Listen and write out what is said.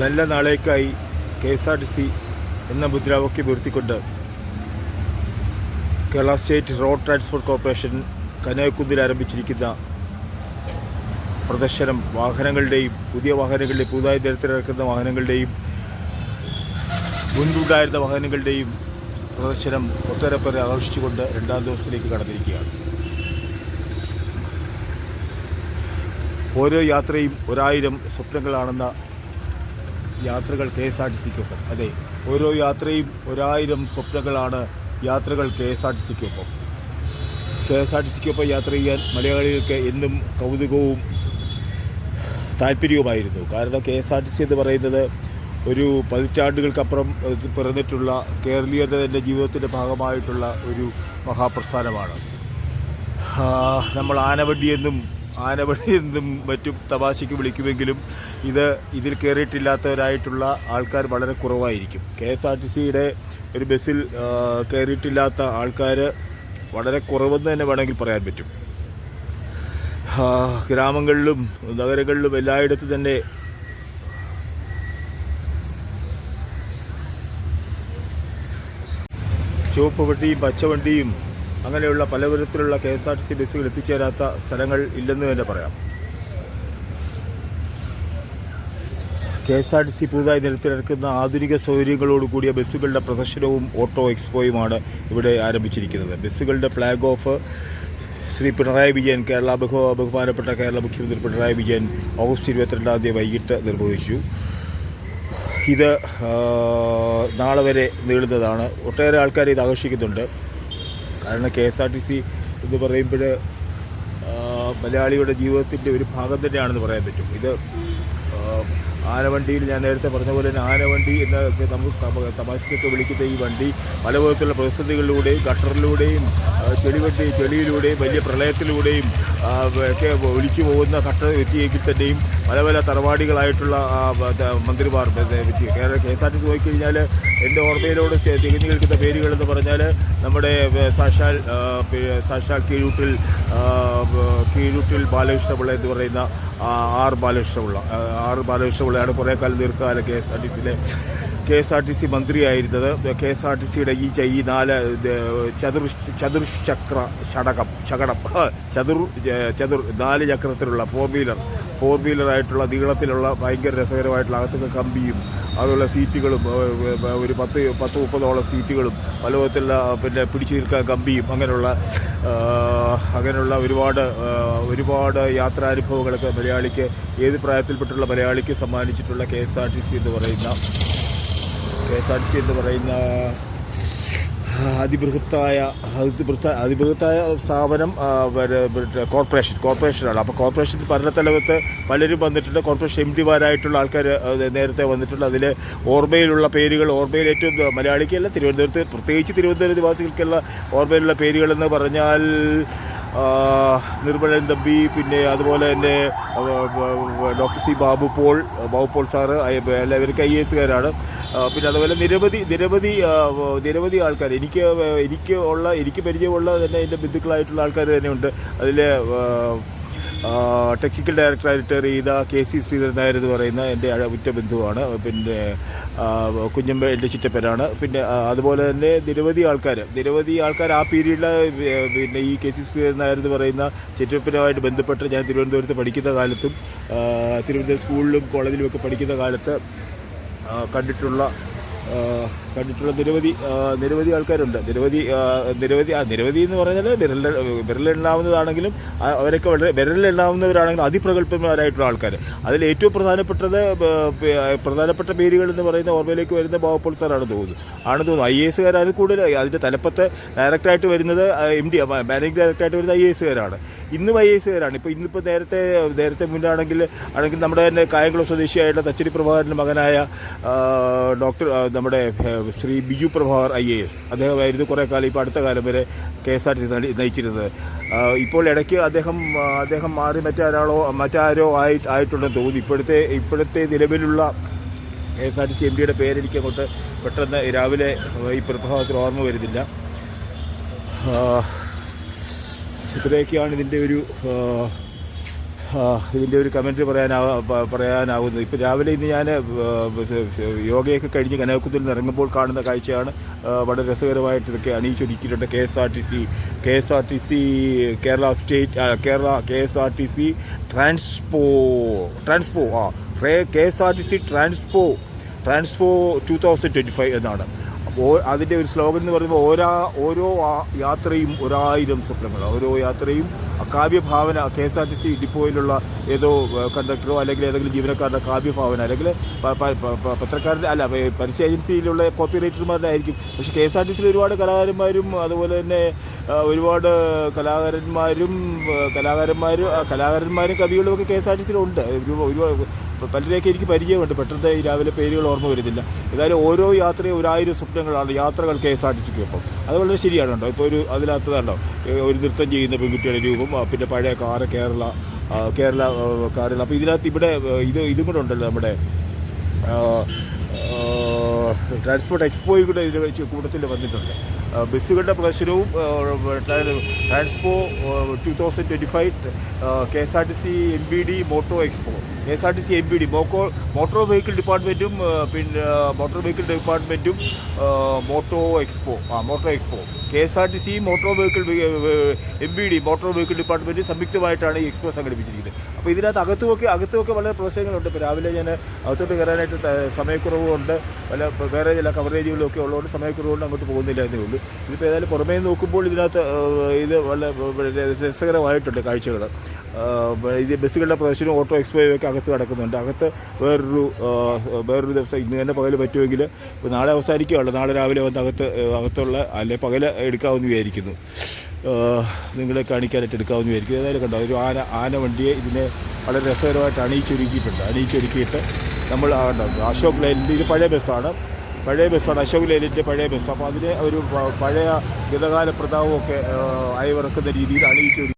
നല്ല നാളേക്കായി K S R T C എന്ന മുദ്രാവാക്യം ഉയർത്തിക്കൊണ്ട് Kerala state road transport corporation കനകക്കുന്നിൽ ആരംഭിച്ചിരിക്കുന്ന പ്രദർശനം വാഹനങ്ങളുടെയും പുതിയ വാഹനങ്ങളുടെയും പുതുതായി നിരത്തിലിറക്കുന്ന വാഹനങ്ങളുടെയും മുൻപുണ്ടായിരുന്ന വാഹനങ്ങളുടെയും പ്രദർശനം ഒട്ടേറെ പേരെ ആകർഷിച്ചുകൊണ്ട് രണ്ടാം ദിവസത്തിലേക്ക് കടന്നിരിക്കുകയാണ്. ഓരോ യാത്രയും ഒരായിരം സ്വപ്നങ്ങളാണെന്ന യാത്രകൾ കെ എസ് ആർ ടി സിക്കൊപ്പം. അതെ ഓരോ യാത്രയും ഒരായിരം സ്വപ്നങ്ങളാണ് യാത്രകൾ കെ എസ് ആർ ടി സിക്കൊപ്പം. കെ എസ് ആർ ടി സിക്കൊപ്പം യാത്ര ചെയ്യാൻ മലയാളികൾക്ക് എന്നും കൗതുകവും താല്പര്യവുമായിരുന്നു. കാരണം K S R T C എന്ന് പറയുന്നത് ഒരു പതിറ്റാണ്ടുകൾക്കപ്പുറം പിറന്നിട്ടുള്ള കേരളീയരുടെ തന്നെ ജീവിതത്തിന്റെ ഭാഗമായിട്ടുള്ള ഒരു മഹാപ്രസ്ഥാനമാണ്. നമ്മൾ ആനവണ്ടിയെന്നും എന്തും മറ്റും തമാശയ്ക്ക് വിളിക്കുമെങ്കിലും ഇത് ഇതിൽ കയറിയിട്ടില്ലാത്തവരായിട്ടുള്ള ആൾക്കാർ വളരെ കുറവായിരിക്കും. കെ എസ് ആർ ടി സിയുടെ ഒരു ബസ്സിൽ കയറിയിട്ടില്ലാത്ത ആൾക്കാർ വളരെ കുറവെന്ന് തന്നെ വേണമെങ്കിൽ പറയാൻ പറ്റും. ഗ്രാമങ്ങളിലും നഗരങ്ങളിലും എല്ലായിടത്തും തന്നെ ചുവപ്പ് വണ്ടിയും പച്ചവണ്ടിയും അങ്ങനെയുള്ള പല വിധത്തിലുള്ള K S R T C ബസ്സുകൾ എത്തിച്ചേരാത്ത സ്ഥലങ്ങൾ ഇല്ലെന്ന് തന്നെ പറയാം. K S R T C പുതുതായി നിരത്തിലിറക്കുന്ന ആധുനിക സൗകര്യങ്ങളോട് കൂടിയ ബസ്സുകളുടെ പ്രദർശനവും ഓട്ടോ എക്സ്പോയുമാണ് ഇവിടെ ആരംഭിച്ചിരിക്കുന്നത്. ബസ്സുകളുടെ ഫ്ലാഗ് ഓഫ് ശ്രീ പിണറായി വിജയൻ കേരള ബഹു ബഹുമാനപ്പെട്ട കേരള മുഖ്യമന്ത്രി പിണറായി വിജയൻ ഓഗസ്റ്റ് ഇരുപത്തിരണ്ടാം തീയതി വൈകിട്ട് നിർവഹിച്ചു. ഇത് നാളെ വരെ നീളുന്നതാണ്. ഒട്ടേറെ ആൾക്കാർ ഇത് ആകർഷിക്കുന്നുണ്ട് കാരണം K S R T C എന്ന് പറയുമ്പോൾ മലയാളിയുടെ ജീവിതത്തിന്റെ ഒരു ഭാഗം തന്നെയാണെന്ന് പറയാൻ പറ്റും. ഇത് ആനവണ്ടിയിൽ ഞാൻ നേരത്തെ പറഞ്ഞ പോലെ തന്നെ ആനവണ്ടി എന്ന നമുക്ക് തമ- തമാശക്കൊക്കെ വിളിക്കുന്ന ഈ വണ്ടി പല വിധത്തിലുള്ള പ്രതിസന്ധികളിലൂടെയും ഗട്ടറിലൂടെയും ചെളിവണ്ടി ചെളിയിലൂടെയും വലിയ പ്രളയത്തിലൂടെയും ഒക്കെ ഒലിച്ചു പോകുന്ന ഘട്ട എത്തിയെങ്കിൽ തന്നെയും പല പല തറവാടികളായിട്ടുള്ള മന്ത്രിമാർ K S R T C നോക്കിക്കഴിഞ്ഞാൽ എന്റെ ഓർമ്മയിലോട് തികഞ്ഞു നിൽക്കുന്ന പേരുകൾ എന്ന് പറഞ്ഞാൽ നമ്മുടെ സാക്ഷാൽ സാക്ഷാൽ കീഴൂട്ടിൽ കീഴൂട്ടിൽ ബാലകൃഷ്ണപിള്ള എന്ന് പറയുന്ന ആർ ബാലകൃഷ്ണപിള്ള. ആർ ബാലകൃഷ്ണപിള്ളയാണ് കുറേ കാലം ദീർഘകാല കെ എസ് ആർ ടി സിയിലെ K S R T C മന്ത്രിയായിരുന്നത്. K S R T സിയുടെ ഈ ഈ നാല് ചതുർ ചതുർചക്ര ഷടകം ശകടം ചതുർ ചതുർ നാല് ചക്രത്തിലുള്ള ഫോർ വീലർ ഫോർ വീലറായിട്ടുള്ള നീളത്തിലുള്ള ഭയങ്കര രസകരമായിട്ടുള്ള അകത്തൊക്കെ കമ്പിയും അതുപോലെ സീറ്റുകളും ഒരു പത്ത് പത്ത് മുപ്പതോളം സീറ്റുകളും പല വിധത്തിലുള്ള പിന്നെ പിടിച്ചു നിൽക്കാൻ കമ്പിയും അങ്ങനെയുള്ള അങ്ങനെയുള്ള ഒരുപാട് ഒരുപാട് യാത്രാനുഭവങ്ങളൊക്കെ മലയാളിക്ക് ഏത് പ്രായത്തിൽപ്പെട്ടുള്ള മലയാളിക്ക് സമ്മാനിച്ചിട്ടുള്ള K S R T C എന്ന് പറയുന്ന K S R T C എന്ന് പറയുന്ന അതിബൃഹത്തായ അതിബൃഹത്ത അതിബൃഹത്തായ സ്ഥാപനം കോർപ്പറേഷൻ കോർപ്പറേഷനാണ്. അപ്പോൾ കോർപ്പറേഷൻ ഭരണത്തലകത്ത് പലരും വന്നിട്ടുണ്ട്. കോർപ്പറേഷൻ എം ഡിമാരായിട്ടുള്ള ആൾക്കാർ നേരത്തെ വന്നിട്ടുണ്ട്. അതിൽ ഓർമ്മയിലുള്ള പേരുകൾ ഓർമ്മയിൽ ഏറ്റവും മലയാളിക്കല്ല തിരുവനന്തപുരത്ത് പ്രത്യേകിച്ച് തിരുവനന്തപുരം നിവാസികൾക്കുള്ള ഓർമ്മയിലുള്ള പേരുകളെന്ന് പറഞ്ഞാൽ നിർമ്മലൻ തമ്പി പിന്നെ അതുപോലെ തന്നെ doctor C Babu Paul Babu Paul sir കാരാണ് I എസുകാരാണ് പിന്നെ അതുപോലെ നിരവധി നിരവധി നിരവധി ആൾക്കാർ. എനിക്ക് എനിക്ക് ഉള്ള എനിക്ക് പരിചയമുള്ള തന്നെ എന്റെ ബന്ധുക്കളായിട്ടുള്ള ആൾക്കാർ തന്നെയുണ്ട്. അതിൽ ടെക്നിക്കൽ ഡയറക്ടറായി റിട്ടയർ ചെയ്ത കെ സി ശ്രീധരൻ നായർ എന്ന് പറയുന്ന എന്റെ ഉറ്റ ബന്ധുവാണ്. പിന്നെ കുഞ്ഞമ്പ എന്റെ ചിറ്റപ്പനാണ്. പിന്നെ അതുപോലെ തന്നെ നിരവധി ആൾക്കാർ നിരവധി ആൾക്കാർ ആ പീരീഡിൽ പിന്നെ ഈ കെ സി ശ്രീധരൻ നായർ എന്ന് പറയുന്ന ചിറ്റപ്പനുമായിട്ട് ബന്ധപ്പെട്ട് ഞാൻ തിരുവനന്തപുരത്ത് പഠിക്കുന്ന കാലത്തും തിരുവനന്തപുരം സ്കൂളിലും കോളേജിലും ഒക്കെ പഠിക്കുന്ന കാലത്ത് കണ്ടിട്ടുള്ള കണ്ടിട്ടുള്ള നിരവധി നിരവധി ആൾക്കാരുണ്ട്. നിരവധി നിരവധി നിരവധി എന്ന് പറഞ്ഞാൽ വിരൽ വിരലെണ്ണാവുന്നതാണെങ്കിലും അവരൊക്കെ വളരെ വിരലെണ്ണാവുന്നവരാണെങ്കിലും അതിപ്രഗത്ഭന്മാരായിട്ടുള്ള ആൾക്കാർ അതിൽ ഏറ്റവും പ്രധാനപ്പെട്ടത് പ്രധാനപ്പെട്ട പേരുകൾ എന്ന് പറയുന്ന ഓർമ്മയിലേക്ക് വരുന്ന ബാബുപോൾ സാറാണ് തോന്നുന്നു ആണ് തോന്നുന്നു ഐ എ എസുകാരാണ് കൂടുതൽ അതിന്റെ തലപ്പത്ത് ഡയറക്ടറായിട്ട് വരുന്നത് എം ഡി മാനേജിംഗ് ഡയറക്ടറായിട്ട് വരുന്നത് ഐ എ എസുകാരാണ് ഇന്നും ഐ എസുകാരാണ് ഇപ്പോൾ ഇന്നിപ്പോൾ നേരത്തെ നേരത്തെ മുന്നാണെങ്കിൽ ആണെങ്കിൽ നമ്മുടെ തന്നെ കായംകുളം സ്വദേശിയായിട്ടുള്ള തച്ചടി പ്രഭാകരന്റെ മകനായ ഡോക്ടർ നമ്മുടെ Shri Biju Prabhakar I A S. അദ്ദേഹമായിരുന്നു കുറേ കാലം ഇപ്പോൾ അടുത്ത കാലം വരെ കെ എസ് ആർ ടി നയിച്ചിരുന്നത്. ഇപ്പോൾ ഇടയ്ക്ക് അദ്ദേഹം അദ്ദേഹം മാറി മറ്റാരാളോ മറ്റാരോ ആയി ആയിട്ടുണ്ടെന്ന് തോന്നുന്നു. ഇപ്പോഴത്തെ ഇപ്പോഴത്തെ നിലവിലുള്ള K S R T C M ഡിയുടെ പേരെനിക്ക് അങ്ങോട്ട് പെട്ടെന്ന് രാവിലെ ഈ പ്രഭാതത്തിൽ ഓർമ്മ വരുന്നില്ല. ഇത്രയൊക്കെയാണ് ഇതിന്റെ ഒരു ഇതിന്റെ ഒരു കമന്റ് പറയാനാ പറയാനാവുന്നത് ഇപ്പോൾ രാവിലെ ഇന്ന് ഞാൻ യോഗയൊക്കെ കഴിഞ്ഞ് കനകക്കുത്തിൽ നിന്ന് ഇറങ്ങുമ്പോൾ കാണുന്ന കാഴ്ചയാണ് വളരെ രസകരമായിട്ട് ഇതൊക്കെ അണിയിച്ചൊരുക്കിയിട്ടുണ്ട് K S R T C K S R T C Kerala state Kerala K S R T C transpo transpo ആ K S R T C transpo transpo two thousand twenty five എന്നാണ്. അതിന്റെ ഒരു slogan എന്ന് പറയുമ്പോൾ ഓരോ ഓരോ യാത്രയും ഒരായിരം സ്വപ്നങ്ങൾ ഓരോ യാത്രയും കാവ്യഭാവന K S R T C ഡിപ്പോയിലുള്ള ഏതോ കണ്ടക്ടറോ അല്ലെങ്കിൽ ഏതെങ്കിലും ജീവനക്കാരുടെ കാവ്യഭാവന അല്ലെങ്കിൽ പത്രക്കാരുടെ അല്ല പരസ്യ ഏജൻസിയിലുള്ള കോപ്പി റൈറ്റർമാരുടെ ആയിരിക്കും പക്ഷേ കെ എസ് ആർ ടി സിയിൽ ഒരുപാട് കലാകാരന്മാരും അതുപോലെ തന്നെ ഒരുപാട് കലാകാരന്മാരും കലാകാരന്മാരും കലാകാരന്മാരും കവികളും ഒക്കെ കെ എസ് ആർ ടി സിയിലുണ്ട് ഒരു- ഒരുപാട് പലരെയൊക്കെ എനിക്ക് പരിചയമുണ്ട്. പെട്ടെന്ന് രാവിലെ പേരുകൾ ഓർമ്മ വരുന്നില്ല. ഏതായാലും ഓരോ യാത്രയും ഒരായിരം സ്വപ്നങ്ങളാണ് യാത്രകൾ കെ എസ് ആർ ടി സിക്ക് ഇപ്പം. അത് വളരെ ശരിയാണ് കേട്ടോ. ഇപ്പോൾ ഒരു അതിനകത്ത് കണ്ടോ ഒരു നൃത്തം ചെയ്യുന്ന പെൺകുട്ടിയുടെ രൂപം ആ, പിന്നെ പഴയ കാറ് കേരള കേരള കാറുകൾ. അപ്പോൾ ഇതിനകത്ത് ഇവിടെ ഇത് ഇതും കൂടെ ഉണ്ടല്ലോ നമ്മുടെ ട്രാൻസ്പോർട്ട് എക്സ്പോയിൽ കൂടെ ഇതിന് കൂട്ടത്തിൽ വന്നിട്ടുണ്ട്. ബസ്സുകളുടെ പ്രദർശനവും transpo two thousand twenty five K S R T C M B D moto expo K S R T C M B D മോക്കോ motor vehicle ഡിപ്പാർട്ട്മെന്റും പിന്നെ മോട്ടോർ വെഹിക്കിൾ ഡിപ്പാർട്ട്മെന്റും മോട്ടോ എക്സ്പോ ആ moto expo K S R T C motor vehicle M B D motor vehicle department സംയുക്തമായിട്ടാണ് ഈ expo സംഘടിപ്പിച്ചിരിക്കുന്നത്. അപ്പോൾ ഇതിനകത്ത് അകത്തുമൊക്കെ അകത്തുമൊക്കെ വളരെ പ്രശ്നങ്ങളുണ്ട്. ഇപ്പോൾ രാവിലെ ഞാൻ അകത്തോട്ട് കയറാനായിട്ട് സമയക്കുറവുണ്ട്. പല വേറെ ചില കവറേജുകളും ഒക്കെ ഉള്ളതുകൊണ്ട് സമയക്കുറവുകൊണ്ട് അങ്ങോട്ട് പോകുന്നില്ല എന്നേ ഉള്ളൂ. ഇതിപ്പോൾ ഏതായാലും പുറമേ നോക്കുമ്പോൾ ഇതിനകത്ത് ഇത് വളരെ രസകരമായിട്ടുണ്ട് കാഴ്ചകൾ. ഇത് ബസ്സുകളുടെ പ്രദർശനവും ഓട്ടോ എക്സ്പോയൊക്കെ അകത്ത് കിടക്കുന്നുണ്ട് അകത്ത് വേറൊരു വേറൊരു ദിവസം ഇന്ന് തന്നെ പകൽ പറ്റുമെങ്കിൽ ഇപ്പോൾ നാളെ അവസാനിക്കുകയുള്ളൂ. നാളെ രാവിലെ വന്ന് അകത്ത് അകത്തുള്ള അല്ലെ പകൽ എടുക്കാമെന്ന് വിചാരിക്കുന്നു. നിങ്ങളെ കാണിക്കാനായിട്ട് എടുക്കാമെന്ന് വിചാരിക്കും ഏതായാലും കണ്ടോ ഒരു ആന ആന വണ്ടിയെ ഇതിനെ വളരെ രസകരമായിട്ട് അണിയിച്ചൊരുക്കിയിട്ടുണ്ട് അണിയിച്ചൊരുക്കിയിട്ട് നമ്മൾ കണ്ടോ അശോക് ലൈനിന്റെ ഇത് പഴയ ബസ്സാണ്. പഴയ ബസ്സാണ് അശോക് ലൈനിന്റെ പഴയ ബസ് അപ്പോൾ അതിനെ ഒരു പഴയ ഗതകാല പ്രതാപമൊക്കെ അയവിറക്കുന്ന രീതിയിൽ അണിയിച്ചൊരുക്കി